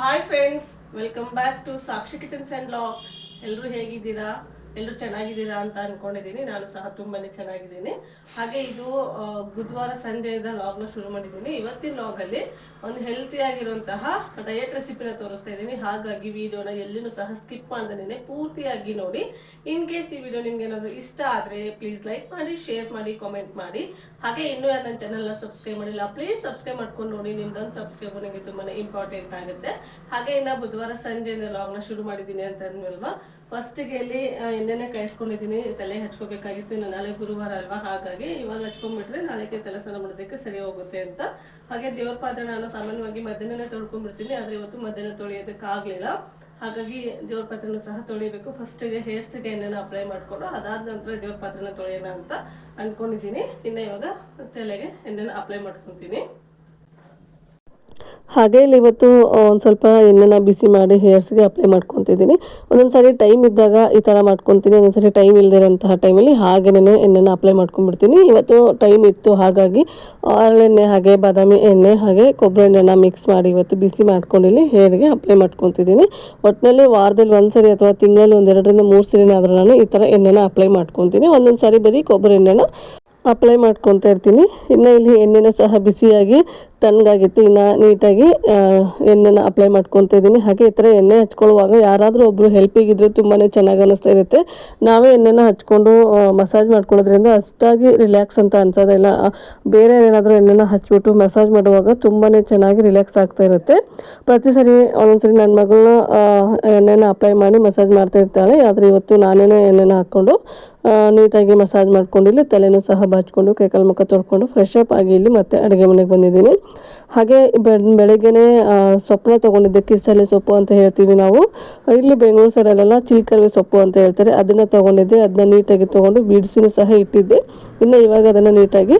Hi friends welcome back to Sakshi kitchens and blogs ಎಲ್ಲರೂ ಹೇಗಿದ್ದೀರಾ? ಎಲ್ಲರೂ ಚೆನ್ನಾಗಿದ್ದೀರಾ ಅಂತ ಅನ್ಕೊಂಡಿದ್ದೀನಿ. ನಾನು ಸಹ ತುಂಬಾನೇ ಚೆನ್ನಾಗಿದ್ದೀನಿ. ಹಾಗೆ ಇದು ಬುಧವಾರ ಸಂಜೆಯಿಂದ ಲಾಗ್ನ ಶುರು ಮಾಡಿದ್ದೀನಿ. ಇವತ್ತಿನ ಲಾಗಲ್ಲಿ ಒಂದು ಹೆಲ್ತಿ ಆಗಿರುವಂತಹ ಡಯಟ್ ರೆಸಿಪಿನ ತೋರಿಸ್ತಾ ಇದ್ದೀನಿ. ಹಾಗಾಗಿ ವಿಡಿಯೋನ ಎಲ್ಲಿನೂ ಸಹ ಸ್ಕಿಪ್ ಮಾಡ್ದೇನೆ ಪೂರ್ತಿಯಾಗಿ ನೋಡಿ. ಇನ್ ಕೇಸ್ ಈ ವಿಡಿಯೋ ನಿಮ್ಗೆ ಏನಾದರೂ ಇಷ್ಟ ಆದರೆ ಪ್ಲೀಸ್ ಲೈಕ್ ಮಾಡಿ ಶೇರ್ ಮಾಡಿ ಕಾಮೆಂಟ್ ಮಾಡಿ. ಹಾಗೆ ಇನ್ನೂ ಯಾರು ನನ್ನ ಚಾನಲ್ನ ಸಬ್ಸ್ಕ್ರೈಬ್ ಮಾಡಿಲ್ಲ ಪ್ಲೀಸ್ ಸಬ್ಸ್ಕ್ರೈಬ್ ಮಾಡ್ಕೊಂಡು ನೋಡಿ. ನಿಮ್ದೊಂದು ಸಬ್ಸ್ಕ್ರೈಬ್ ನನಗೆ ತುಂಬಾನೇ ಇಂಪಾರ್ಟೆಂಟ್ ಆಗುತ್ತೆ. ಹಾಗೆ ಇನ್ನು ಬುಧವಾರ ಸಂಜೆಯಿಂದ ಲಾಗ್ನ ಶುರು ಮಾಡಿದ್ದೀನಿ ಅಂತ ಅಂದ್ವಲ್ವಾ ಫಸ್ಟಿಗೆ ಇಲ್ಲಿ ಎಣ್ಣೆನೆ ಕಾಯಿಸ್ಕೊಂಡಿದ್ದೀನಿ. ತಲೆ ಹಚ್ಕೋಬೇಕಾಗಿತ್ತು. ಇನ್ನು ನಾಳೆ ಗುರುವಾರ ಅಲ್ವಾ? ಹಾಗಾಗಿ ಇವಾಗ ಹಚ್ಕೊಂಡ್ಬಿಟ್ರೆ ನಾಳೆಗೆ ತಲೆ ಸ್ನಾನ ಮಾಡೋದಕ್ಕೆ ಸರಿ ಹೋಗುತ್ತೆ ಅಂತ. ಹಾಗೆ ದೇವ್ರ ಪಾತ್ರೆ ನಾನು ಸಾಮಾನ್ಯವಾಗಿ ಮಧ್ಯಾಹ್ನನೇ ತೊಳ್ಕೊಂಡ್ಬಿಡ್ತೀನಿ. ಆದರೆ ಇವತ್ತು ಮಧ್ಯಾಹ್ನ ತೊಳೆಯೋದಕ್ಕೆ ಆಗಲಿಲ್ಲ. ಹಾಗಾಗಿ ದೇವ್ರ ಪಾತ್ರೆನೂ ಸಹ ತೊಳಿಬೇಕು ಫಸ್ಟಿಗೆ ಹೇರ್ಸಿಗೆ ಎಣ್ಣೆನ ಅಪ್ಲೈ ಮಾಡಿಕೊಂಡು ಅದಾದ ನಂತರ ದೇವ್ರ ಪಾತ್ರನ ತೊಳೆಯೋಣ ಅಂತ ಅಂದ್ಕೊಂಡಿದ್ದೀನಿ ಇನ್ನು ಇವಾಗ ತಲೆಗೆ ಎಣ್ಣೆನ ಅಪ್ಲೈ ಮಾಡ್ಕೊತೀನಿ. ಹಾಗೆ ಇಲ್ಲಿ ಇವತ್ತು ಒಂದು ಸ್ವಲ್ಪ ಎಣ್ಣೆನ ಬಿಸಿ ಮಾಡಿ ಹೇರ್ಸ್ಗೆ ಅಪ್ಲೈ ಮಾಡ್ಕೊತಿದ್ದೀನಿ. ಒಂದೊಂದು ಸಾರಿ ಟೈಮ್ ಇದ್ದಾಗ ಈ ಥರ ಮಾಡ್ಕೊತೀನಿ, ಒಂದೊಂದು ಸಾರಿ ಟೈಮ್ ಇಲ್ಲದಿರೋಂತಹ ಟೈಮಲ್ಲಿ ಹಾಗೆನೇ ಎಣ್ಣೆನ ಅಪ್ಲೈ ಮಾಡ್ಕೊಂಡ್ಬಿಡ್ತೀನಿ. ಇವತ್ತು ಟೈಮ್ ಇತ್ತು, ಹಾಗಾಗಿ ಹರಳೆಣ್ಣೆ ಹಾಗೆ ಬಾದಾಮಿ ಎಣ್ಣೆ ಹಾಗೆ ಕೊಬ್ಬರಿ ಎಣ್ಣೆನ ಮಿಕ್ಸ್ ಮಾಡಿ ಇವತ್ತು ಬಿಸಿ ಮಾಡ್ಕೊಂಡು ಇಲ್ಲಿ ಹೇರ್ಗೆ ಅಪ್ಲೈ ಮಾಡ್ಕೊತಿದ್ದೀನಿ. ಒಟ್ಟಿನಲ್ಲಿ ವಾರದಲ್ಲಿ ಒಂದು ಸರಿ ಅಥವಾ ತಿಂಗಳಲ್ಲಿ ಒಂದೆರಡರಿಂದ ಮೂರು ಸರಿನಾದರೂ ನಾನು ಈ ಥರ ಎಣ್ಣೆನ ಅಪ್ಲೈ ಮಾಡ್ಕೊತೀನಿ. ಒಂದೊಂದು ಸಾರಿ ಬರೀ ಕೊಬ್ಬರಿ ಎಣ್ಣೆನ ಅಪ್ಲೈ ಮಾಡ್ಕೊತಾ ಇರ್ತೀನಿ. ಇನ್ನು ಇಲ್ಲಿ ಎಣ್ಣೆನೂ ಸಹ ಬಿಸಿಯಾಗಿ ತಣ್ಣಗಾಗಿತ್ತು. ಇನ್ನು ನೀಟಾಗಿ ಎಣ್ಣೆನ ಅಪ್ಲೈ ಮಾಡ್ಕೊತಾ ಇದ್ದೀನಿ. ಹಾಗೆ ಈ ಥರ ಎಣ್ಣೆ ಹಚ್ಕೊಳ್ಳುವಾಗ ಯಾರಾದರೂ ಒಬ್ಬರು ಹೆಲ್ಪಿಗಿದ್ರೆ ತುಂಬಾ ಚೆನ್ನಾಗಿ ಅನ್ನಿಸ್ತಾ ಇರುತ್ತೆ. ನಾವೇ ಎಣ್ಣೆನ ಹಚ್ಕೊಂಡು ಮಸಾಜ್ ಮಾಡ್ಕೊಳ್ಳೋದ್ರಿಂದ ಅಷ್ಟಾಗಿ ರಿಲ್ಯಾಕ್ಸ್ ಅಂತ ಅನ್ಸೋದಿಲ್ಲ ಬೇರೆ ಏನಾದರೂ ಎಣ್ಣೆನ ಹಚ್ಬಿಟ್ಟು ಮಸಾಜ್ ಮಾಡುವಾಗ ತುಂಬಾ ಚೆನ್ನಾಗಿ ರಿಲ್ಯಾಕ್ಸ್ ಆಗ್ತಾ ಇರುತ್ತೆ. ಪ್ರತಿ ಸರಿ, ಒಂದೊಂದ್ಸರಿ ನನ್ನ ಮಗಳನ್ನ ಎಣ್ಣೆನ ಅಪ್ಲೈ ಮಾಡಿ ಮಸಾಜ್ ಮಾಡ್ತಾ ಇರ್ತಾಳೆ. ಆದರೆ ಇವತ್ತು ನಾನೇನೇ ಎಣ್ಣೆನ ಹಾಕ್ಕೊಂಡು ನೀಟಾಗಿ ಮಸಾಜ್ ಮಾಡ್ಕೊಂಡು ಇಲ್ಲಿ ತಲೆನೂ ಸಹ ಬಾಚ್ಕೊಂಡು ಕೈಕಾಲು ಮುಖ ತೊಡ್ಕೊಂಡು ಫ್ರೆಶ್ ಅಪ್ ಆಗಿ ಇಲ್ಲಿ ಮತ್ತೆ ಅಡುಗೆ ಮನೆಗೆ ಬಂದಿದ್ದೀನಿ. ಹಾಗೆ ಆ, ಸೊಪ್ಪನ್ನ ತೊಗೊಂಡಿದ್ದೆ. ಕಿರ್ಸಲೆ ಸೊಪ್ಪು ಅಂತ ಹೇಳ್ತೀವಿ ನಾವು. ಇಲ್ಲಿ ಬೆಂಗಳೂರು ಸೈಡಲ್ಲೆಲ್ಲ ಚಿಲ್ಕರ್ವೆ ಸೊಪ್ಪು ಅಂತ ಹೇಳ್ತಾರೆ. ಅದನ್ನು ತೊಗೊಂಡಿದ್ದೆ. ಅದನ್ನ ನೀಟಾಗಿ ತೊಗೊಂಡು ಬಿಡಿಸಿನೂ ಸಹ ಇಟ್ಟಿದ್ದೆ. ಇನ್ನು ಇವಾಗ ಅದನ್ನು ನೀಟಾಗಿ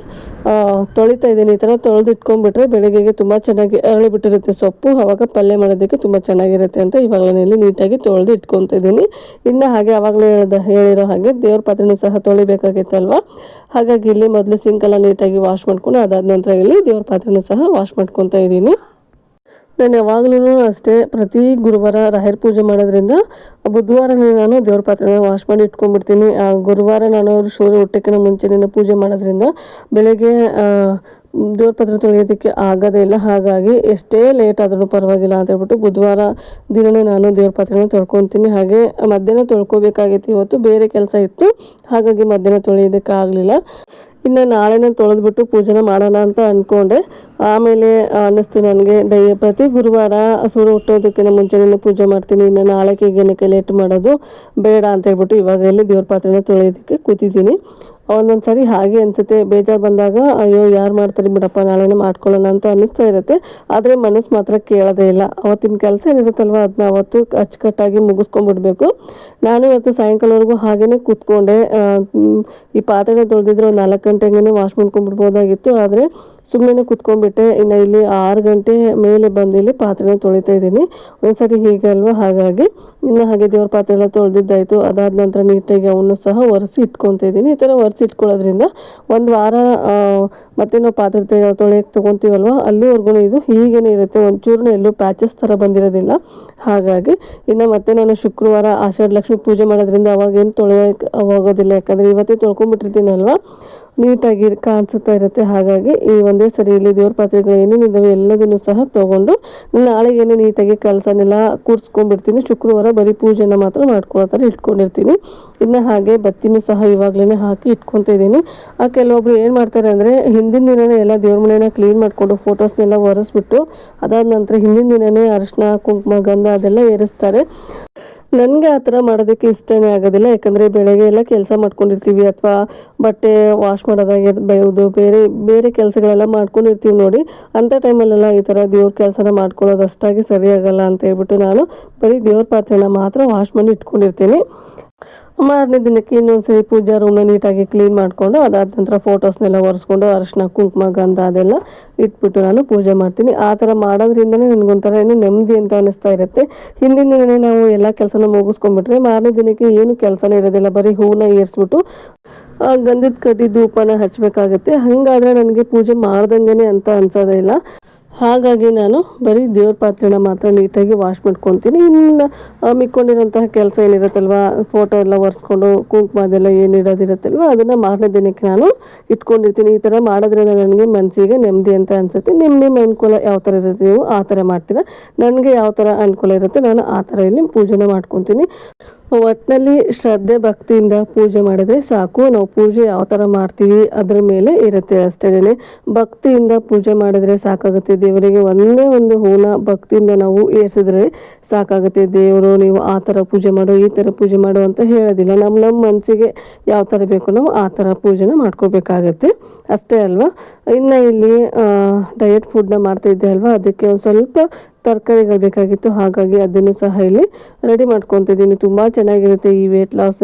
ತೊಳಿತಾ ಇದ್ದೀನಿ. ಈ ಥರ ತೊಳೆದಿಟ್ಕೊಂಡ್ಬಿಟ್ರೆ ಬೆಳಗ್ಗೆಗೆ ತುಂಬ ಚೆನ್ನಾಗಿ ಅರಳಿ ಬಿಟ್ಟಿರುತ್ತೆ ಸೊಪ್ಪು. ಆವಾಗ ಪಲ್ಯ ಮಾಡೋದಕ್ಕೆ ತುಂಬ ಚೆನ್ನಾಗಿರುತ್ತೆ ಅಂತ ಇವಾಗಲೇ ಇಲ್ಲಿ ನೀಟಾಗಿ ತೊಳೆದು ಇಟ್ಕೊತಾ ಇದ್ದೀನಿ. ಇನ್ನು ಹಾಗೆ ಆವಾಗಲೇ ಹೇಳ್ದ, ಹೇಳಿರೋ ಹಾಗೆ ದೇವ್ರ ಪಾತ್ರೆನೂ ಸಹ ತೊಳಿಬೇಕಾಗಿತ್ತಲ್ವ? ಹಾಗಾಗಿ ಇಲ್ಲಿ ಮೊದಲು ಸಿಂಕೆಲ್ಲ ನೀಟಾಗಿ ವಾಶ್ ಮಾಡ್ಕೊಂಡು ಅದಾದ ನಂತರ ಇಲ್ಲಿ ದೇವ್ರ ಪಾತ್ರೆನೂ ಸಹ ವಾಶ್ ಮಾಡ್ಕೊತಾ ಇದ್ದೀನಿ. ನಾನು ಯಾವಾಗಲೂ ಅಷ್ಟೇ ಪ್ರತಿ ಗುರುವಾರ ರಾಯರ್ ಪೂಜೆ ಮಾಡೋದ್ರಿಂದ ಬುಧವಾರನೇ ನಾನು ದೇವ್ರ ಪಾತ್ರೆನ ವಾಶ್ ಮಾಡಿ ಇಟ್ಕೊಂಡ್ಬಿಡ್ತೀನಿ. ಆ ಗುರುವಾರ ನಾನು ಶೂರ್ಯ ಸೂರ್ಯ ಹುಟ್ಟಕ್ಕಿಂತ ಮುಂಚೆನೇ ಪೂಜೆ ಮಾಡೋದ್ರಿಂದ ಬೆಳಗ್ಗೆ ದೇವ್ರ ಪಾತ್ರೆ ತೊಳೆಯೋದಕ್ಕೆ ಆಗೋದೇ ಇಲ್ಲ. ಹಾಗಾಗಿ ಎಷ್ಟೇ ಲೇಟ್ ಆದರೂ ಪರವಾಗಿಲ್ಲ ಅಂತ ಹೇಳ್ಬಿಟ್ಟು ಬುಧವಾರ ದಿನನೇ ನಾನು ದೇವ್ರ ಪಾತ್ರೆನ ತೊಳ್ಕೊತೀನಿ. ಹಾಗೆ ಮಧ್ಯಾಹ್ನ ತೊಳ್ಕೊಬೇಕಾಗಿತ್ತು ಇವತ್ತು, ಬೇರೆ ಕೆಲಸ ಇತ್ತು. ಹಾಗಾಗಿ ಮಧ್ಯಾಹ್ನ ತೊಳೆಯೋದಕ್ಕೆ ಆಗಲಿಲ್ಲ. ಇನ್ನು ನಾಳೆನೇ ತೊಳೆದ್ಬಿಟ್ಟು ಪೂಜೆನ ಮಾಡೋಣ ಅಂತ ಅಂದ್ಕೊಂಡೆ ಆಮೇಲೆ ಅನ್ನಿಸ್ತು ನನಗೆ ಡೈ ಪ್ರತಿ ಗುರುವಾರ ಸೂರ್ಯ ಹುಟ್ಟೋದಕ್ಕಿಂತ ಮುಂಚೆನೇ ಪೂಜೆ ಮಾಡ್ತೀನಿ, ಇನ್ನು ನಾಳೆಗೆ ಏನಕ್ಕೆ ಲೇಟ್ ಮಾಡೋದು ಬೇಡ ಅಂತ ಹೇಳ್ಬಿಟ್ಟು ಇವಾಗ ಇಲ್ಲಿ ದೇವ್ರ ಪಾತ್ರೆನ ತೊಳೆಯೋದಕ್ಕೆ ಕೂತಿದ್ದೀನಿ. ಒಂದೊಂದು ಸರಿ ಹಾಗೆ ಅನಿಸುತ್ತೆ. ಬೇಜಾರು ಬಂದಾಗ, ಅಯ್ಯೋ, ಯಾರು ಮಾಡ್ತಾರೆ ಬಿಡಪ್ಪ, ನಾಳೆನೇ ಮಾಡ್ಕೊಳ್ಳೋಣ ಅಂತ ಅನ್ನಿಸ್ತಾ ಇರುತ್ತೆ. ಆದರೆ ಮನಸ್ಸು ಮಾತ್ರ ಕೇಳೋದೇ ಇಲ್ಲ. ಅವತ್ತಿನ ಕೆಲಸ ಏನಿರುತ್ತಲ್ವ ಅದನ್ನ ಅವತ್ತು ಅಚ್ಚುಕಟ್ಟಾಗಿ ಮುಗಿಸ್ಕೊಂಡ್ಬಿಡ್ಬೇಕು ನಾನು ಇವತ್ತು ಸಾಯಂಕಾಲವರೆಗೂ ಹಾಗೇ ಕೂತ್ಕೊಂಡೆ. ಈ ಪಾತ್ರೆನ ತೊಳೆದಿದ್ರೆ ಒಂದು ನಾಲ್ಕು ಗಂಟೆಗೆ ವಾಶ್ ಮಾಡ್ಕೊಂಡ್ಬಿಡ್ಬೋದಾಗಿತ್ತು ಆದರೆ ಸುಮ್ಮನೆ ಕುತ್ಕೊಂಡ್ಬಿಟ್ಟೆ. ಇನ್ನು ಇಲ್ಲಿ ಆರು ಗಂಟೆ ಮೇಲೆ ಬಂದು ಇಲ್ಲಿ ಪಾತ್ರೆನ ತೊಳಿತಾ ಇದ್ದೀನಿ. ಒಂದ್ಸರಿ ಹೀಗೆ ಅಲ್ವಾ? ಹಾಗಾಗಿ ಇನ್ನು ಹಾಗೆ ದೇವ್ರ ಪಾತ್ರೆ ಎಲ್ಲ ತೊಳೆದಿದ್ದಾಯಿತು. ಅದಾದ ನಂತರ ನೀಟಾಗಿ ಅವನ್ನು ಸಹ ಒರೆಸಿ ಇಟ್ಕೊತ ಇದ್ದೀನಿ. ಈ ಥರ ಒರೆಸಿ ಇಟ್ಕೊಳ್ಳೋದ್ರಿಂದ ಒಂದು ವಾರ ಮತ್ತೆ ನಾವು ಪಾತ್ರೆ ತೊಳೆ- ತೊಳೆಯಕ್ಕೆ ತೊಗೊತೀವಲ್ವ? ಅಲ್ಲಿವರೆಗೂ ಇದು ಹೀಗೇನೆ ಇರುತ್ತೆ. ಒಂಚೂರು ಎಲ್ಲೂ ಪ್ಯಾಚಸ್ ಥರ ಬಂದಿರೋದಿಲ್ಲ. ಹಾಗಾಗಿ ಇನ್ನು ಮತ್ತೆ ನಾನು ಶುಕ್ರವಾರ ಆಷಾಢ ಲಕ್ಷ್ಮಿ ಪೂಜೆ ಮಾಡೋದ್ರಿಂದ ಅವಾಗೇನು ತೊಳೆಯೋಕೆ ಹೋಗೋದಿಲ್ಲ ಯಾಕಂದರೆ ಇವತ್ತೇ ತೊಳ್ಕೊಂಬಿಟ್ಟಿರ್ತೀನಲ್ವ ನೀಟಾಗಿ ಕಾಣಿಸುತ್ತಾ ಇರುತ್ತೆ. ಹಾಗಾಗಿ ಈ ಒಂದೇ ಸರಿಯಲ್ಲಿ ದೇವ್ರ ಪಾತ್ರೆಗಳು ಏನೇನಿದ್ದಾವೆ ಎಲ್ಲದನ್ನು ಸಹ ತೊಗೊಂಡು ನಾಳೆಗೇನೆ ನೀಟಾಗಿ ಕೆಲಸನೆಲ್ಲ ಕೂರಿಸ್ಕೊಂಡ್ಬಿಡ್ತೀನಿ. ಶುಕ್ರವಾರ ಬರೀ ಪೂಜೆನ ಮಾತ್ರ ಮಾಡ್ಕೊಳ್ಳೋ ಥರ ಇಟ್ಕೊಂಡಿರ್ತೀನಿ. ಇನ್ನು ಹಾಗೆ ಬತ್ತಿನೂ ಸಹ ಇವಾಗಲೇ ಹಾಕಿ ಇಟ್ಕೊತಾ ಇದ್ದೀನಿ. ಆ ಕೆಲವೊಬ್ರು ಏನು ಮಾಡ್ತಾರೆ ಅಂದರೆ ಹಿಂದಿನ ದಿನನೇ ಎಲ್ಲ ದೇವ್ರ ಮನೆನ ಕ್ಲೀನ್ ಮಾಡಿಕೊಂಡು ಫೋಟೋಸ್ನೆಲ್ಲ ಒರೆಸ್ಬಿಟ್ಟು ಅದಾದ ನಂತರ ಹಿಂದಿನ ದಿನನೇ ಅರಿಶಿನ, ಕುಂಕುಮ, ಗಂಧ ಅದೆಲ್ಲ ಏರಿಸ್ತಾರೆ. ನನಗೆ ಆ ಥರ ಮಾಡೋದಕ್ಕೆ ಇಷ್ಟನೇ ಆಗೋದಿಲ್ಲ. ಯಾಕಂದರೆ ಬೆಳಗ್ಗೆ ಎಲ್ಲ ಕೆಲಸ ಮಾಡ್ಕೊಂಡಿರ್ತೀವಿ ಅಥವಾ ಬಟ್ಟೆ ವಾಶ್ ಮಾಡೋದಾಗಿರ್ಬೋದು ಬೇರೆ ಬೇರೆ ಕೆಲಸಗಳೆಲ್ಲ ಮಾಡ್ಕೊಂಡಿರ್ತೀವಿ ನೋಡಿ. ಅಂಥ ಟೈಮಲ್ಲೆಲ್ಲ ಈ ಥರ ದೇವ್ರ ಕೆಲಸನ ಮಾಡ್ಕೊಳ್ಳೋದು ಅಷ್ಟಾಗಿ ಸರಿಯಾಗಲ್ಲ ಅಂತ ಹೇಳ್ಬಿಟ್ಟು ನಾನು ಬರೀ ದೇವ್ರ ಪಾತ್ರೆನ ಮಾತ್ರ ವಾಶ್ ಮಾಡಿ ಇಟ್ಕೊಂಡಿರ್ತೀನಿ. ಮಾರನೇ ದಿನಕ್ಕೆ ಇನ್ನೊಂದ್ಸರಿ ಪೂಜಾ ರೂಮ್ನ ನೀಟಾಗಿ ಕ್ಲೀನ್ ಮಾಡಿಕೊಂಡು, ಅದಾದ ನಂತರ ಫೋಟೋಸ್ನೆಲ್ಲ ಒರೆಸ್ಕೊಂಡು, ಅರಶಿನ, ಕುಂಕುಮ, ಗಂಧ ಅದೆಲ್ಲ ಇಟ್ಬಿಟ್ಟು ನಾನು ಪೂಜೆ ಮಾಡ್ತೀನಿ. ಆ ಥರ ಮಾಡೋದ್ರಿಂದನೇ ನನಗೊಂಥರ ಏನು ನೆಮ್ಮದಿ ಅಂತ ಅನಿಸ್ತಾ ಇರುತ್ತೆ. ಹಿಂದಿನ ದಿನನೇ ನಾವು ಎಲ್ಲ ಕೆಲಸನ ಮುಗಿಸ್ಕೊಂಡ್ಬಿಟ್ರೆ, ಮಾರನೇ ದಿನಕ್ಕೆ ಏನು ಕೆಲಸನೇ ಇರೋದಿಲ್ಲ. ಬರೀ ಹೂವನ್ನ ಏರಿಸ್ಬಿಟ್ಟು ಗಂಧದ ಕಡ್ಡಿ ಧೂಪನ ಹಚ್ಚಬೇಕಾಗುತ್ತೆ ಹಾಗಾದ್ರೆ ನನಗೆ ಪೂಜೆ ಮಾಡ್ದಂಗೆ ಅಂತ ಅನ್ಸೋದೇ ಇಲ್ಲ. ಹಾಗಾಗಿ ನಾನು ಬರೀ ದೇವ್ರ ಪಾತ್ರೆನ ಮಾತ್ರ ನೀಟಾಗಿ ವಾಶ್ ಮಾಡ್ಕೊತೀನಿ. ಇನ್ನು ಮಿಕ್ಕೊಂಡಿರೋಂತಹ ಕೆಲಸ ಏನಿರುತ್ತಲ್ವ ಫೋಟೋ ಎಲ್ಲ ಒರೆಸ್ಕೊಂಡು ಕುಂಕುಮ ಅದೆಲ್ಲ ಏನಿಡೋದಿರುತ್ತಲ್ವ ಅದನ್ನು ಮಾರನೇ ದಿನಕ್ಕೆ ನಾನು ಇಟ್ಕೊಂಡಿರ್ತೀನಿ. ಈ ಥರ ಮಾಡೋದ್ರಿಂದ ನನಗೆ ಮನಸ್ಸಿಗೆ ನೆಮ್ಮದಿ ಅಂತ ಅನಿಸುತ್ತೆ. ನಿಮ್ಮ ನಿಮ್ಮ ಅನುಕೂಲ ಯಾವ ಥರ ಇರುತ್ತೆ, ನೀವು ಆ ಥರ ಮಾಡ್ತೀರಾ? ನನಗೆ ಯಾವ ಥರ ಅನುಕೂಲ ಇರುತ್ತೆ, ನಾನು ಆ ಥರ ಇಲ್ಲಿ ಪೂಜೆನ ಮಾಡ್ಕೊತೀನಿ. ಒಟ್ಟಿನಲ್ಲಿ ಶ್ರದ್ಧೆ ಭಕ್ತಿಯಿಂದ ಪೂಜೆ ಮಾಡಿದ್ರೆ ಸಾಕು. ನಾವು ಪೂಜೆ ಯಾವ ಥರ ಮಾಡ್ತೀವಿ ಅದ್ರ ಮೇಲೆ ಇರುತ್ತೆ ಅಷ್ಟೇನೆ. ಭಕ್ತಿಯಿಂದ ಪೂಜೆ ಮಾಡಿದ್ರೆ ಸಾಕಾಗುತ್ತೆ. ದೇವರಿಗೆ ಒಂದೇ ಒಂದು ಹೂನ ಭಕ್ತಿಯಿಂದ ನಾವು ಏರಿಸಿದ್ರೆ ಸಾಕಾಗುತ್ತೆ. ದೇವರು, ನೀವು ಆ ಥರ ಪೂಜೆ ಮಾಡು, ಈ ಥರ ಪೂಜೆ ಮಾಡು ಅಂತ ಹೇಳೋದಿಲ್ಲ. ನಮ್ಮ ನಮ್ಮ ಮನಸ್ಸಿಗೆ ಯಾವ ಥರ ಬೇಕು ನಾವು ಆ ಥರ ಪೂಜೆನ ಮಾಡ್ಕೋಬೇಕಾಗತ್ತೆ. ಅಷ್ಟೇ ಅಲ್ವಾ? ಇನ್ನು ಇಲ್ಲಿ ಡಯಟ್ ಫುಡ್ನ ಮಾಡ್ತಾ ಇದ್ದೆ ಅಲ್ವಾ? ಅದಕ್ಕೆ ಒಂದು ಸ್ವಲ್ಪ ತರಕಾರಿಗಳು ಬೇಕಾಗಿತ್ತು, ಹಾಗಾಗಿ ಅದನ್ನು ಸಹ ಇಲ್ಲಿ ರೆಡಿ ಮಾಡ್ಕೊತಿದ್ದೀನಿ. ತುಂಬ ಚೆನ್ನಾಗಿರುತ್ತೆ ಈ ವೇಟ್ ಲಾಸ್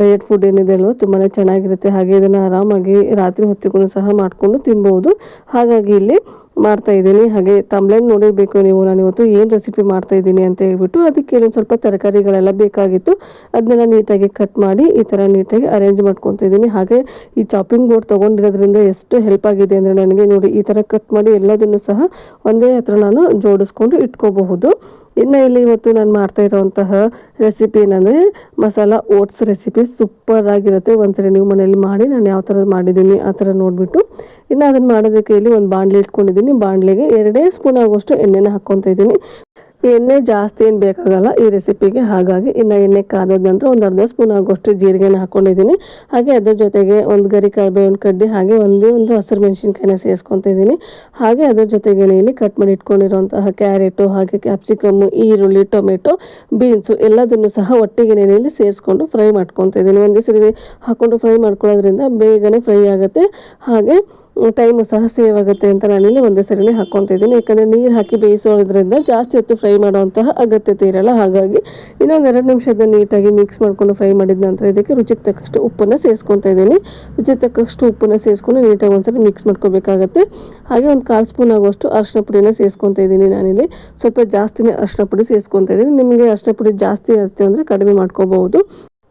ಡಯಟ್ ಫುಡ್ ಏನಿದೆ ಅಲ್ವ ತುಂಬಾ ಚೆನ್ನಾಗಿರುತ್ತೆ. ಹಾಗೆ ಇದನ್ನು ಆರಾಮಾಗಿ ರಾತ್ರಿ ಹೊತ್ತಿಗೂ ಸಹ ಮಾಡಿಕೊಂಡು ತಿನ್ಬೋದು. ಹಾಗಾಗಿ ಇಲ್ಲಿ ಮಾಡ್ತಾ ಇದ್ದೀನಿ. ಹಾಗೆ ತಮ್ಲೇನ್ ನೋಡಿರಬೇಕು ನೀವು. ನಾನು ಇವತ್ತು ಏನು ರೆಸಿಪಿ ಮಾಡ್ತಾ ಇದ್ದೀನಿ ಅಂತ ಹೇಳ್ಬಿಟ್ಟು ಅದಕ್ಕೆ ಏನೊಂದು ಸ್ವಲ್ಪ ತರಕಾರಿಗಳೆಲ್ಲ ಬೇಕಾಗಿತ್ತು. ಅದನ್ನೆಲ್ಲ ನೀಟಾಗಿ ಕಟ್ ಮಾಡಿ ಈ ಥರ ನೀಟಾಗಿ ಅರೇಂಜ್ ಮಾಡ್ಕೊತಾ ಇದ್ದೀನಿ. ಹಾಗೆ ಈ ಚಾಪಿಂಗ್ ಬೋರ್ಡ್ ತೊಗೊಂಡಿರೋದ್ರಿಂದ ಎಷ್ಟು ಹೆಲ್ಪ್ ಆಗಿದೆ ಅಂದರೆ ನನಗೆ ನೋಡಿ ಈ ಥರ ಕಟ್ ಮಾಡಿ ಎಲ್ಲದನ್ನು ಸಹ ಒಂದೇ ಹತ್ರ ನಾನು ಜೋಡಿಸ್ಕೊಂಡು ಇಟ್ಕೋಬಹುದು. ಇನ್ನು ಇಲ್ಲಿ ಇವತ್ತು ನಾನು ಮಾಡ್ತಾ ಇರೋವಂತಹ ರೆಸಿಪಿ ಏನಂದರೆ ಮಸಾಲ ಓಟ್ಸ್ ರೆಸಿಪಿ ಸೂಪರ್ ಆಗಿರುತ್ತೆ. ಒಂದ್ಸರಿ ನೀವು ಮನೇಲಿ ಮಾಡಿ ನಾನು ಯಾವ ಥರ ಮಾಡಿದ್ದೀನಿ ಆ ಥರ ನೋಡಿಬಿಟ್ಟು. ಇನ್ನು ಅದನ್ನು ಮಾಡೋದಕ್ಕೆ ಇಲ್ಲಿ ಒಂದು ಬಾಣಲೆ ಇಟ್ಕೊಂಡಿದ್ದೀನಿ. ಬಾಣಲೆಗೆ ಎರಡೇ ಸ್ಪೂನ್ ಆಗುವಷ್ಟು ಎಣ್ಣೆನ ಹಾಕ್ಕೊತಾ ಇದ್ದೀನಿ. ಎಣ್ಣೆ ಜಾಸ್ತಿ ಏನು ಬೇಕಾಗಲ್ಲ, ಈ ರೆಸಿಪಿಗೆ ಹಾಗಾಗಿ ಇನ್ನು ಎಣ್ಣೆ ಕಾದದ ನಂತರ ಒಂದು ಅರ್ಧ ಸ್ಪೂನ್ ಆಗುವಷ್ಟು ಜೀರಿಗೆನ ಹಾಕ್ಕೊಂಡಿದ್ದೀನಿ ಹಾಗೆ ಅದ್ರ ಜೊತೆಗೆ ಒಂದು ಗರಿ ಕರಿಬೇವಿನ ಕಡ್ಡಿ, ಹಾಗೆ ಒಂದೇ ಒಂದು ಹಸಿರು ಮೆಣಸಿನ್ಕಾಯಿನ ಸೇರಿಸ್ಕೊತ ಇದ್ದೀನಿ. ಹಾಗೆ ಅದ್ರ ಜೊತೆಗೆ ಇಲ್ಲಿ ಕಟ್ ಮಾಡಿ ಇಟ್ಕೊಂಡಿರುವಂತಹ ಕ್ಯಾರೆಟು ಹಾಗೆ ಕ್ಯಾಪ್ಸಿಕಮ್ಮು ಈರುಳ್ಳಿ ಟೊಮೆಟೊ ಬೀನ್ಸು ಎಲ್ಲದನ್ನು ಸಹ ಒಟ್ಟಿಗೆ ನೆನೆಯಲ್ಲಿ ಸೇರಿಸ್ಕೊಂಡು ಫ್ರೈ ಮಾಡ್ಕೊತ ಇದ್ದೀನಿ. ಒಂದೇ ಸರಿ ಹಾಕ್ಕೊಂಡು ಫ್ರೈ ಮಾಡ್ಕೊಳ್ಳೋದ್ರಿಂದ ಬೇಗನೆ ಫ್ರೈ ಆಗುತ್ತೆ. ಹಾಗೆ ಟೈಮು ಸಹ ಸೇವ್ ಆಗುತ್ತೆ ಅಂತ ನಾನಿಲ್ಲಿ ಒಂದೇ ಸರಿನೇ ಹಾಕ್ಕೊತಿದ್ದೀನಿ ಯಾಕಂದರೆ ನೀರು ಹಾಕಿ ಬೇಯಿಸೋದ್ರಿಂದ ಜಾಸ್ತಿ ಹೊತ್ತು ಫ್ರೈ ಮಾಡುವಂತಹ ಅಗತ್ಯತೆ ಇರಲ್ಲ. ಹಾಗಾಗಿ ಇನ್ನೊಂದು ಎರಡು ನಿಮಿಷದ ನೀಟಾಗಿ ಮಿಕ್ಸ್ ಮಾಡಿಕೊಂಡು ಫ್ರೈ ಮಾಡಿದ ನಂತರ ಇದಕ್ಕೆ ರುಚಿಗೆ ತಕ್ಕಷ್ಟು ಉಪ್ಪನ್ನು ಸೇರಿಸ್ಕೊತಾ ಇದ್ದೀನಿ. ರುಚಿಗೆ ತಕ್ಕಷ್ಟು ಉಪ್ಪನ್ನು ಸೇರಿಸ್ಕೊಂಡು ನೀಟಾಗಿ ಒಂದ್ಸರಿ ಮಿಕ್ಸ್ ಮಾಡ್ಕೋಬೇಕಾಗತ್ತೆ. ಹಾಗೆ ಒಂದು ಕಾಲು ಸ್ಪೂನ್ ಆಗುವಷ್ಟು ಅರಶಿನ ಪುಡಿನ ಸೇರಿಸ್ಕೊತಾ ಇದ್ದೀನಿ ನಾನಿಲ್ಲಿ. ಸ್ವಲ್ಪ ಜಾಸ್ತಿನೇ ಅರಶಿನ ಪುಡಿ ಸೇರಿಸ್ಕೊತಾ ಇದ್ದೀನಿ. ನಿಮಗೆ ಅರಿಶಿನ ಪುಡಿ ಜಾಸ್ತಿ ಇರುತ್ತೆ ಅಂದರೆ ಕಡಿಮೆ ಮಾಡ್ಕೋಬಹುದು.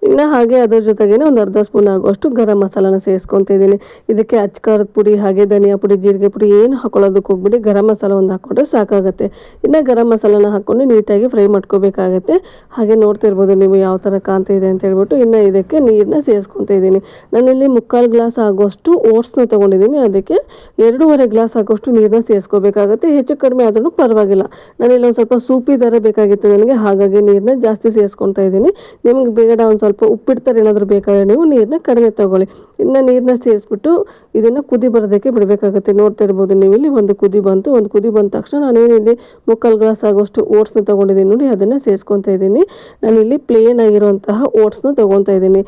ಇನ್ನು ಹಾಗೆ ಅದರ ಜೊತೆಗೇನೆ ಒಂದು ಅರ್ಧ ಸ್ಪೂನ್ ಆಗುವಷ್ಟು ಗರಂ ಮಸಾಲಾನ ಸೇರಿಸ್ಕೊತಿದ್ದೀನಿ. ಇದಕ್ಕೆ ಅಚ್ಕಾರದ ಪುಡಿ ಹಾಗೆ ಧನಿಯಾ ಪುಡಿ, ಜೀರಿಗೆ ಪುಡಿ ಏನು ಹಾಕೊಳ್ಳೋದಕ್ಕೆ ಹೋಗ್ಬಿಡಿ. ಗರಂ ಮಸಾಲ ಒಂದು ಹಾಕ್ಕೊಂಡ್ರೆ ಸಾಕಾಗುತ್ತೆ. ಇನ್ನು ಗರಂ ಮಸಾಲಾನ ಹಾಕ್ಕೊಂಡು ನೀಟಾಗಿ ಫ್ರೈ ಮಾಡ್ಕೋಬೇಕಾಗತ್ತೆ. ಹಾಗೆ ನೋಡ್ತಿರ್ಬೋದು ನೀವು ಯಾವ ಥರ ಕಾಣ್ತಾ ಇದೆ ಅಂತ ಹೇಳ್ಬಿಟ್ಟು ಇನ್ನು ಇದಕ್ಕೆ ನೀರನ್ನ ಸೇರಿಸ್ಕೊತಿದ್ದೀನಿ. ನಾನಿಲ್ಲಿ ಮುಕ್ಕಾಲು ಗ್ಲಾಸ್ ಆಗೋಷ್ಟು ಓಟ್ಸ್ನ ತೊಗೊಂಡಿದ್ದೀನಿ. ಅದಕ್ಕೆ ಎರಡೂವರೆ ಗ್ಲಾಸ್ ಆಗೋಷ್ಟು ನೀರನ್ನ ಸೇರಿಸ್ಕೋಬೇಕಾಗತ್ತೆ. ಹೆಚ್ಚು ಕಡಿಮೆ ಆದ್ರೂ ಪರವಾಗಿಲ್ಲ. ನಾನಿಲ್ಲಿ ಒಂದು ಸ್ವಲ್ಪ ಸೂಪಿ ಥರ ಬೇಕಾಗಿತ್ತು ನನಗೆ. ಹಾಗಾಗಿ ನೀರನ್ನ ಜಾಸ್ತಿ ಸೇರಿಸ್ಕೊತಾ ಇದ್ದೀನಿ. ನಿಮ್ಗೆ ಬೇಗ ಒಂದು ಸ್ವಲ್ಪ ಉಪ್ಪಿಡ್ತಾರೆ ಏನಾದರೂ ಬೇಕಾದರೆ ನೀವು ನೀರನ್ನ ಕಡಿಮೆ ತಗೊಳ್ಳಿ. ಇನ್ನು ನೀರನ್ನ ಸೇರಿಸ್ಬಿಟ್ಟು ಇದನ್ನು ಕುದಿ ಬರೋದಕ್ಕೆ ಬಿಡಬೇಕಾಗುತ್ತೆ. ನೋಡ್ತಾ ಇರ್ಬೋದು ನೀವು ಇಲ್ಲಿ ಒಂದು ಕುದಿ ಬಂತು. ಒಂದು ಕುದಿ ಬಂದ ತಕ್ಷಣ ನಾನೇನು ಇಲ್ಲಿ ಮುಕ್ಕಾಲು ಗ್ಲಾಸ್ ಆಗೋಷ್ಟು ಓಟ್ಸ್ನ ತೊಗೊಂಡಿದ್ದೀನಿ ನೋಡಿ, ಅದನ್ನು ಸೇರಿಸ್ಕೊತಾ ಇದ್ದೀನಿ. ನಾನಿಲ್ಲಿ ಪ್ಲೇನ್ ಆಗಿರುವಂತಹ ಓಟ್ಸ್ನ ತೊಗೊತಾ ಇದ್ದೀನಿ.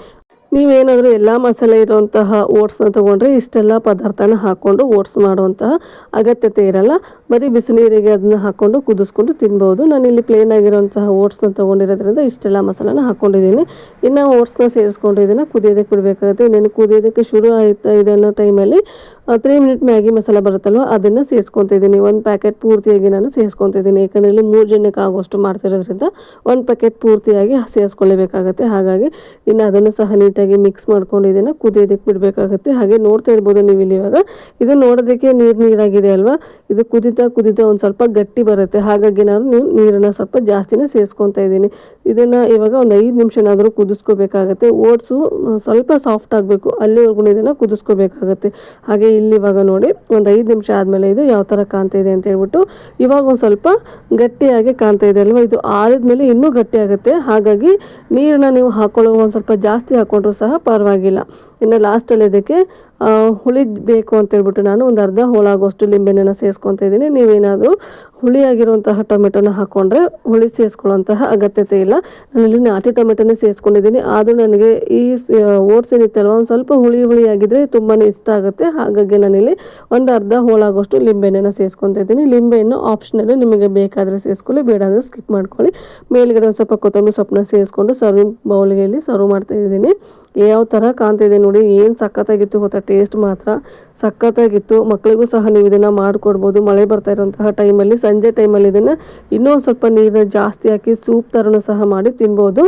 ನೀವೇನಾದರೂ ಎಲ್ಲ ಮಸಾಲೆ ಇರುವಂತಹ ಓಟ್ಸ್ನ ತೊಗೊಂಡ್ರೆ ಇಷ್ಟೆಲ್ಲ ಪದಾರ್ಥನ ಹಾಕ್ಕೊಂಡು ಓಟ್ಸ್ ಮಾಡುವಂತಹ ಅಗತ್ಯತೆ ಇರಲ್ಲ. ಬರೀ ಬಿಸಿನೀರಿಗೆ ಅದನ್ನ ಹಾಕ್ಕೊಂಡು ಕುದಿಸ್ಕೊಂಡು ತಿನ್ಬೋದು. ನಾನು ಇಲ್ಲಿ ಪ್ಲೇನ್ ಆಗಿರುವಂತಹ ಓಟ್ಸ್ನ ತೊಗೊಂಡಿರೋದ್ರಿಂದ ಇಷ್ಟೆಲ್ಲ ಮಸಾಲಾನ ಹಾಕ್ಕೊಂಡಿದ್ದೀನಿ ಇನ್ನು ಓಟ್ಸ್ನ ಸೇರಿಸ್ಕೊಂಡು ಇದನ್ನು ಕುದಿಯೋದಕ್ಕೆ ಬಿಡಬೇಕಾಗುತ್ತೆ. ಇನ್ನೇನು ಕುದಿಯೋದಕ್ಕೆ ಶುರು ಆಯ್ತಾ ಇದೆ ಟೈಮಲ್ಲಿ ತ್ರೀ ಮಿನಿಟ್ ಮ್ಯಾಗಿ ಮಸಾಲ ಬರುತ್ತಲ್ವ, ಅದನ್ನು ಸೇರಿಸ್ಕೊತಿದ್ದೀನಿ ಒಂದು ಪ್ಯಾಕೆಟ್ ಪೂರ್ತಿಯಾಗಿ ನಾನು ಸೇರಿಸ್ಕೊತಿದ್ದೀನಿ ಯಾಕಂದರೆ ಇಲ್ಲಿ ಮೂರು ಜನಕ್ಕೆ ಆಗೋಷ್ಟು ಮಾಡ್ತಿರೋದ್ರಿಂದ ಒಂದು ಪ್ಯಾಕೆಟ್ ಪೂರ್ತಿಯಾಗಿ ಸೇರಿಸ್ಕೊಳ್ಳಬೇಕಾಗತ್ತೆ. ಹಾಗಾಗಿ ಇನ್ನು ಅದನ್ನು ಸಹ ನೀಟಾಗಿ ಮಿಕ್ಸ್ ಮಾಡ್ಕೊಂಡು ಇದನ್ನು ಕುದಿಯೋದಕ್ಕೆ ಬಿಡಬೇಕಾಗುತ್ತೆ. ಹಾಗೆ ನೋಡ್ತಾ ಇರ್ಬೋದು ನೀವು ಇಲ್ಲಿ ಇವಾಗ. ಇದು ನೋಡೋದಕ್ಕೆ ನೀರು ನೀರಾಗಿದೆ ಅಲ್ವಾ? ಇದು ಕುದಿತಾ ಕುದಿತಾ ಒಂದು ಸ್ವಲ್ಪ ಗಟ್ಟಿ ಬರುತ್ತೆ. ಹಾಗಾಗಿ ನಾನು ನೀರನ್ನು ಸ್ವಲ್ಪ ಜಾಸ್ತಿನೇ ಸೇರಿಸ್ಕೊತಾ ಇದ್ದೀನಿ. ಇದನ್ನು ಇವಾಗ ಒಂದು ಐದು ನಿಮಿಷನಾದರೂ ಕುದಿಸ್ಕೋಬೇಕಾಗತ್ತೆ. ಓಟ್ಸು ಸ್ವಲ್ಪ ಸಾಫ್ಟ್ ಆಗಬೇಕು. ಅಲ್ಲಿವರೆಗೂ ಇದನ್ನು ಕುದಿಸ್ಕೋಬೇಕಾಗತ್ತೆ. ಹಾಗೆ ಇಲ್ಲಿ ಇವಾಗ ನೋಡಿ, ಒಂದು ಐದು ನಿಮಿಷ ಆದಮೇಲೆ ಇದು ಯಾವ ಥರ ಕಾಣ್ತಾ ಇದೆ ಅಂತ ಹೇಳ್ಬಿಟ್ಟು, ಇವಾಗ ಒಂದು ಸ್ವಲ್ಪ ಗಟ್ಟಿಯಾಗಿ ಕಾಣ್ತಾ ಇದೆ ಅಲ್ವಾ? ಇದು ಆರಿದ ಮೇಲೆ ಇನ್ನೂ ಗಟ್ಟಿ ಆಗುತ್ತೆ ಹಾಗಾಗಿ ನೀರನ್ನ ನೀವು ಹಾಕೊಳ್ಳೋ ಒಂದು ಸ್ವಲ್ಪ ಜಾಸ್ತಿ ಹಾಕ್ಕೊಂಡ್ರೂ ಸಹ ಪರವಾಗಿಲ್ಲ. ಇನ್ನು ಲಾಸ್ಟಲ್ಲಿ ಇದಕ್ಕೆ ಹುಳಿ ಬೇಕು ಅಂತ ಹೇಳ್ಬಿಟ್ಟು ನಾನು ಒಂದು ಅರ್ಧ ಹೋಳಾಗುವಷ್ಟು ಲಿಂಬೆನ ಸೇರಿಸ್ಕೊತಾ ಇದ್ದೀನಿ. ನೀವೇನಾದರೂ ಹುಳಿಯಾಗಿರುವಂತಹ ಟೊಮೆಟೊನ ಹಾಕೊಂಡ್ರೆ ಹುಳಿ ಸೇರಿಸ್ಕೊಳ್ಳುವಂತಹ ಅಗತ್ಯತೆ ಇಲ್ಲ. ನಾನಿಲ್ಲಿ ನಾಟಿ ಟೊಮೆಟೊನೇ ಸೇರಿಸ್ಕೊಂಡಿದ್ದೀನಿ. ಆದರೂ ನನಗೆ ಈ ಓಟ್ಸ್ ಏನಿತ್ತಲ್ವ ಒಂದು ಸ್ವಲ್ಪ ಹುಳಿ ಹುಳಿಯಾಗಿದ್ದರೆ ತುಂಬಾ ಇಷ್ಟ ಆಗುತ್ತೆ. ಹಾಗಾಗಿ ನಾನಿಲ್ಲಿ ಒಂದು ಅರ್ಧ ಹೋಳಾಗೋಷ್ಟು ಲಿಂಬೆಹಣ್ಣನ್ನು ಸೇರಿಸ್ಕೊತಾ ಇದ್ದೀನಿ. ಲಿಂಬೆಹಣ್ಣು ಆಪ್ಷನಲ್ಲಿ ನಿಮಗೆ ಬೇಕಾದರೆ ಸೇರಿಸ್ಕೊಳ್ಳಿ, ಬೇಡ ಅಂದರೆ ಸ್ಕಿಪ್ ಮಾಡ್ಕೊಳ್ಳಿ. ಮೇಲ್ಗಡೆ ಒಂದು ಸ್ವಲ್ಪ ಕೊತ್ತಂಬರಿ ಸೊಪ್ಪನ್ನ ಸೇರಿಸ್ಕೊಂಡು ಸರ್ವಿಂಗ್ ಬೌಲ್ಗೆ ಇಲ್ಲಿ ಸರ್ವ್ ಮಾಡ್ತಾ ಇದ್ದೀನಿ. ಯಾವ ಥರ ಕಾಣ್ತಿದೆ ನೋಡಿ, ಏನು ಸಖತ್ತಾಗಿತ್ತು ಗೊತ್ತಾ? ಟೇಸ್ಟ್ ಮಾತ್ರ ಸಖತ್ತಾಗಿತ್ತು. ಮಕ್ಕಳಿಗೂ ಸಹ ನೀವು ಇದನ್ನು ಮಾಡಿಕೊಡ್ಬೋದು. ಮಳೆ ಬರ್ತಾ ಇರೋಂತಹ ಟೈಮಲ್ಲಿ ಸಂಜೆ ಟೈಮಲ್ಲಿ ಇದನ್ನು ಇನ್ನೂ ಸ್ವಲ್ಪ ನೀರನ್ನ ಜಾಸ್ತಿ ಹಾಕಿ ಸೂಪ್ ಥರನು ಸಹ ಮಾಡಿ ತಿನ್ಬೋದು.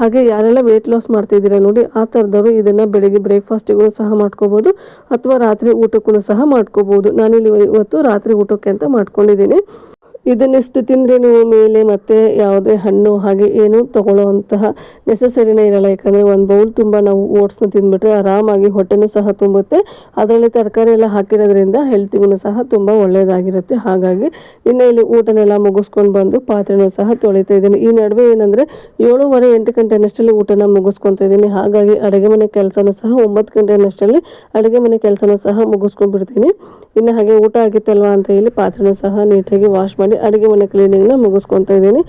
ಹಾಗೆ ಯಾರೆಲ್ಲ ವೆಯ್ಟ್ ಲಾಸ್ ಮಾಡ್ತಿದ್ದೀರಾ ನೋಡಿ, ಆ ಥರದವರು ಇದನ್ನು ಬೆಳಿಗ್ಗೆ ಬ್ರೇಕ್ಫಾಸ್ಟಿಗೂ ಸಹ ಮಾಡ್ಕೋಬೋದು, ಅಥವಾ ರಾತ್ರಿ ಊಟಕ್ಕೂ ಸಹ ಮಾಡ್ಕೋಬೋದು. ನಾನಿಲ್ಲಿ ಇವತ್ತು ರಾತ್ರಿ ಊಟಕ್ಕೆ ಅಂತ ಮಾಡ್ಕೊಂಡಿದ್ದೀನಿ. ಇದನ್ನೆಷ್ಟು ತಿಂದರೆ ನೀವು ಮೇಲೆ ಮತ್ತೆ ಯಾವುದೇ ಹಣ್ಣು ಹಾಗೆ ಏನು ತಗೊಳ್ಳುವಂತಹ ನೆಸಸರಿನೇ ಇರಲ್ಲ. ಯಾಕಂದರೆ ಒಂದು ಬೌಲ್ ತುಂಬ ನಾವು ಓಟ್ಸ್ನ ತಿಂದ್ಬಿಟ್ರೆ ಆರಾಮಾಗಿ ಹೊಟ್ಟೆನೂ ಸಹ ತುಂಬುತ್ತೆ. ಅದರಲ್ಲಿ ತರಕಾರಿ ಎಲ್ಲ ಹಾಕಿರೋದ್ರಿಂದ ಹೆಲ್ತಿಗೂ ಸಹ ತುಂಬ ಒಳ್ಳೆಯದಾಗಿರುತ್ತೆ ಹಾಗಾಗಿ ಇನ್ನು ಇಲ್ಲಿ ಊಟನೆಲ್ಲ ಮುಗಿಸ್ಕೊಂಡು ಬಂದು ಪಾತ್ರೆನೂ ಸಹ ತೊಳಿತಾ ಇದ್ದೀನಿ. ಈ ನಡುವೆ ಏನಂದರೆ ಏಳುವರೆ ಎಂಟು ಗಂಟೆ ಊಟನ ಮುಗಿಸ್ಕೊತಾ ಇದ್ದೀನಿ. ಹಾಗಾಗಿ ಅಡುಗೆ ಮನೆ ಕೆಲಸನೂ ಸಹ ಒಂಬತ್ತು ಗಂಟೆ ಅನ್ನಷ್ಟಲ್ಲಿ ಅಡುಗೆ ಮನೆ ಕೆಲಸನೂ ಸಹ ಮುಗಿಸ್ಕೊಂಡ್ಬಿಡ್ತೀನಿ. ಇನ್ನು ಹಾಗೆ ಊಟ ಆಗಿತ್ತಲ್ವಾ ಅಂತ ಹೇಳಿ ಪಾತ್ರೆನೂ ಸಹ ನೀಟಾಗಿ ವಾಶ್ ಮಾಡಿ ಅಡುಗೆ ಮನೆ ಕ್ಲೀನಿಂಗ್ನ ಮುಗಿಸ್ಕೊತಾ ಇದ್ದೀನಿ.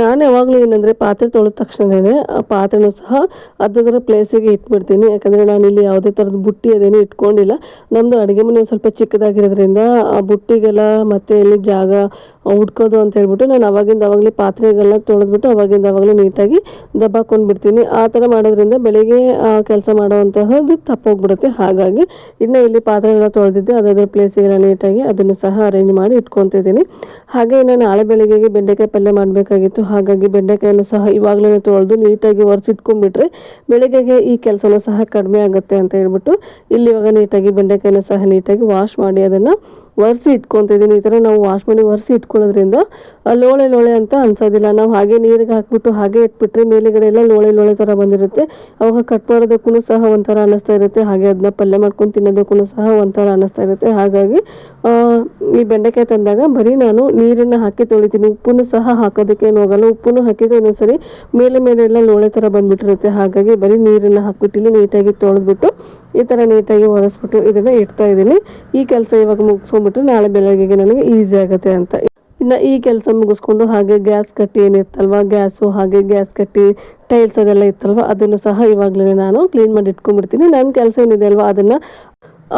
ನಾನು ಯಾವಾಗಲೂ ಏನಂದರೆ ಪಾತ್ರೆ ತೊಳೆದ ತಕ್ಷಣವೇ ಆ ಪಾತ್ರೆನೂ ಸಹ ಅದರ ಪ್ಲೇಸಿಗೆ ಇಟ್ಬಿಡ್ತೀನಿ. ಯಾಕಂದರೆ ನಾನು ಇಲ್ಲಿ ಯಾವುದೇ ಥರದ ಬುಟ್ಟಿ ಅದೇನು ಇಟ್ಕೊಂಡಿಲ್ಲ. ನಮ್ಮದು ಅಡುಗೆ ಮನೆ ಒಂದು ಸ್ವಲ್ಪ ಚಿಕ್ಕದಾಗಿರೋದ್ರಿಂದ ಆ ಬುಟ್ಟಿಗೆಲ್ಲ ಮತ್ತೆ ಇಲ್ಲಿ ಜಾಗ ಹುಡ್ಕೋದು ಅಂತ ಹೇಳ್ಬಿಟ್ಟು ನಾನು ಅವಾಗಿಂದ ಅವಾಗಲೇ ಪಾತ್ರೆಗಳನ್ನ ತೊಳೆದ್ಬಿಟ್ಟು ಅವಾಗಿಂದ ಅವಾಗಲೇ ನೀಟಾಗಿ ದಬ್ಬಾಕೊಂಡು ಬಿಡ್ತೀನಿ ಆ ಥರ ಮಾಡೋದ್ರಿಂದ ಬೆಳಿಗ್ಗೆ ಕೆಲಸ ಮಾಡುವಂತಹದ್ದು ತಪ್ಪೋಗ್ಬಿಡುತ್ತೆ. ಹಾಗಾಗಿ ಇನ್ನು ಇಲ್ಲಿ ಪಾತ್ರೆಗಳನ್ನ ತೊಳೆದಿದ್ದೆ. ಅದಾದ್ರ ಪ್ಲೇಸಿಗೆಲ್ಲ ನೀಟಾಗಿ ಅದನ್ನು ಸಹ ಅರೇಂಜ್ ಮಾಡಿ ಇಟ್ಕೊತಿದ್ದೀನಿ. ಹಾಗೆ ಇನ್ನು ನಾಳೆ ಬೆಳಿಗ್ಗೆಗೆ ಬೆಂಡೆಕಾಯಿ ಪಲ್ಯ ಮಾಡಬೇಕಾಗಿತ್ತು ಹಾಗಾಗಿ ಬೆಂಡೆಕಾಯನ್ನು ಸಹ ಇವಾಗಲೇ ತೊಳೆದು ನೀಟಾಗಿ ಒರೆಸಿಟ್ಕೊಂಡ್ಬಿಟ್ರೆ ಬೆಳಗ್ಗೆಗೆ ಈ ಕೆಲಸನೂ ಸಹ ಕಡಿಮೆ ಆಗುತ್ತೆ ಅಂತ ಹೇಳ್ಬಿಟ್ಟು, ಇಲ್ಲಿ ಇವಾಗ ನೀಟಾಗಿ ಬೆಂಡೆಕಾಯನ್ನು ಸಹ ನೀಟಾಗಿ ವಾಶ್ ಮಾಡಿ ಅದನ್ನು ಒರೆಸಿ ಇಟ್ಕೊತಿದ್ದೀನಿ ಈ ಥರ ನಾವು ವಾಶ್ ಮಾಡಿ ಒರೆಸಿ ಇಟ್ಕೊಳ್ಳೋದ್ರಿಂದ ಲೋಳೆ ಲೋಳೆ ಅಂತ ಅನ್ಸೋದಿಲ್ಲ. ನಾವು ಹಾಗೆ ನೀರಿಗೆ ಹಾಕ್ಬಿಟ್ಟು ಹಾಗೆ ಇಟ್ಬಿಟ್ರೆ ಮೇಲುಗಡೆ ಎಲ್ಲ ಲೋಳೆ ಲೋಳೆ ಥರ ಬಂದಿರುತ್ತೆ. ಅವಾಗ ಕಟ್ ಮಾಡೋದಕ್ಕೂ ಸಹ ಒಂಥರ ಅನ್ನಿಸ್ತಾ ಇರುತ್ತೆ. ಹಾಗೆ ಅದನ್ನ ಪಲ್ಯ ಮಾಡ್ಕೊಂಡು ತಿನ್ನೋದಕ್ಕೂ ಸಹ ಒಂಥರ ಅನ್ನಿಸ್ತಾ ಇರುತ್ತೆ. ಹಾಗಾಗಿ ಈ ಬೆಂಡೆಕಾಯಿ ತಂದಾಗ ಬರೀ ನಾನು ನೀರನ್ನು ಹಾಕಿ ತೊಳಿತೀನಿ. ಉಪ್ಪನ್ನು ಸಹ ಹಾಕೋದಕ್ಕೆ ಏನು ಹೋಗಲ್ಲ ಉಪ್ಪನ್ನು ಹಾಕಿದ್ರೆ ಒಂದೊಂದ್ಸರಿ ಮೇಲೆ ಮೇಲೆ ಎಲ್ಲ ಲೋಳೆ ಥರ ಬಂದ್ಬಿಟ್ಟಿರುತ್ತೆ. ಹಾಗಾಗಿ ಬರೀ ನೀರನ್ನು ಹಾಕಿಬಿಟ್ಟಿಲ್ಲ ನೀಟಾಗಿ ತೊಳೆದ್ಬಿಟ್ಟು ಈ ಥರ ನೀಟಾಗಿ ಒರೆಸ್ಬಿಟ್ಟು ಇದನ್ನು ಇಡ್ತಾ ಇದ್ದೀನಿ. ಈ ಕೆಲಸ ಇವಾಗ ಮುಗಿಸ್ಕೊಂಡ್ಬಿಟ್ಟು ನಾಳೆ ಬೆಳಗ್ಗೆಗೆ ನನಗೆ ಈಸಿ ಆಗುತ್ತೆ ಅಂತ. ಇನ್ನು ಈ ಕೆಲಸ ಮುಗಿಸ್ಕೊಂಡು ಹಾಗೆ ಗ್ಯಾಸ್ ಕಟ್ಟಿ ಏನಿತ್ತಲ್ವ? ಗ್ಯಾಸು ಹಾಗೆ ಗ್ಯಾಸ್ ಕಟ್ಟಿ ಟೈಲ್ಸ್ ಅದೆಲ್ಲ ಇತ್ತಲ್ವ? ಅದನ್ನು ಸಹ ಇವಾಗಲೇ ನಾನು ಕ್ಲೀನ್ ಮಾಡಿ ಇಟ್ಕೊಂಡ್ಬಿಡ್ತೀನಿ. ನನ್ನ ಕೆಲಸ ಏನಿದೆ ಅಲ್ವಾ? ಅದನ್ನು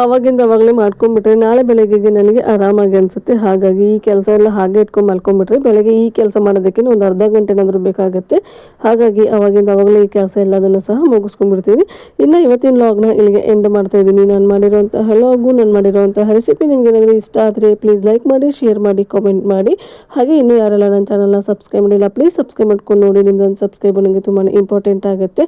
ಅವಾಗಿಂದ ಅವಾಗಲೇ ಮಾಡ್ಕೊಂಡ್ಬಿಟ್ರೆ ನಾಳೆ ಬೆಳಗ್ಗೆಗೆ ನನಗೆ ಆರಾಮಾಗಿ ಅನಿಸುತ್ತೆ. ಹಾಗಾಗಿ ಈ ಕೆಲಸ ಎಲ್ಲ ಹಾಗೆ ಇಟ್ಕೊಂಡು ಮಲ್ಕೊಂಡ್ಬಿಟ್ರೆ ಬೆಳಗ್ಗೆ ಈ ಕೆಲಸ ಮಾಡೋದಕ್ಕೆ ಒಂದು ಅರ್ಧ ಗಂಟೆನಾದರೂ ಬೇಕಾಗುತ್ತೆ. ಹಾಗಾಗಿ ಅವಾಗಿಂದ ಅವಾಗಲೇ ಈ ಕೆಲಸ ಎಲ್ಲದನ್ನು ಸಹ ಮುಗಿಸ್ಕೊಂಡ್ಬಿಡ್ತೀನಿ. ಇನ್ನು ಇವತ್ತಿನ ಲಾಗ್ನ ಇಲ್ಲಿಗೆ ಎಂಡ್ ಮಾಡ್ತಾ ಇದ್ದೀನಿ. ನಾನು ಮಾಡಿರೋಂತಹ ಲಾಗು ನಾನು ಮಾಡಿರೋಂತಹ ರೆಸಿಪಿ ನಿಮ್ಗೆ ಏನಾದರೂ ಇಷ್ಟ ಆದರೆ ಪ್ಲೀಸ್ ಲೈಕ್ ಮಾಡಿ ಶೇರ್ ಮಾಡಿ ಕಾಮೆಂಟ್ ಮಾಡಿ. ಹಾಗೆ ಇನ್ನೂ ಯಾರೆಲ್ಲ ನನ್ನ ಚಾನಲ್ನ ಸಬ್ಸ್ಕ್ರೈಬ್ ಮಾಡಿಲ್ಲ ಪ್ಲೀಸ್ ಸಬ್ಸ್ಕ್ರೈಬ್ ಮಾಡ್ಕೊಂಡು ನೋಡಿ. ನಿಮ್ದೊಂದು ಸಬ್ಸ್ಕ್ರೈಬ್ ನನಗೆ ತುಂಬಾ ಇಂಪಾರ್ಟೆಂಟ್ ಆಗುತ್ತೆ.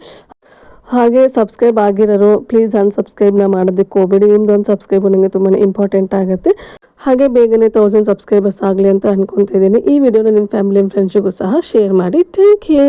ಹಾಗೆ ಸಬ್ಸ್ಕ್ರೈಬ್ ಆಗಿರೋರು ಪ್ಲೀಸ್ ಅನ್ಸಬ್ಸ್ಕ್ರೈಬ್ನ ಮಾಡೋದಕ್ಕೆ ಹೋಗಬೇಡಿ. ನಿಮ್ದೊಂದು ಸಬ್ಸ್ಕ್ರೈಬ್ ನನಗೆ ತುಂಬಾ ಇಂಪಾರ್ಟೆಂಟ್ ಆಗುತ್ತೆ. ಹಾಗೆ ಬೇಗನೆ ತೌಸಂಡ್ ಸಬ್ಸ್ಕ್ರೈಬರ್ಸ್ ಆಗಲಿ ಅಂತ ಅನ್ಕೊತಾ ಈ ವಿಡಿಯೋನ ನಿಮ್ಮ ಫ್ಯಾಮಿಲಿ ಫ್ರೆಂಡ್ಸಿಗೂ ಸಹ ಶೇರ್ ಮಾಡಿ. Thank you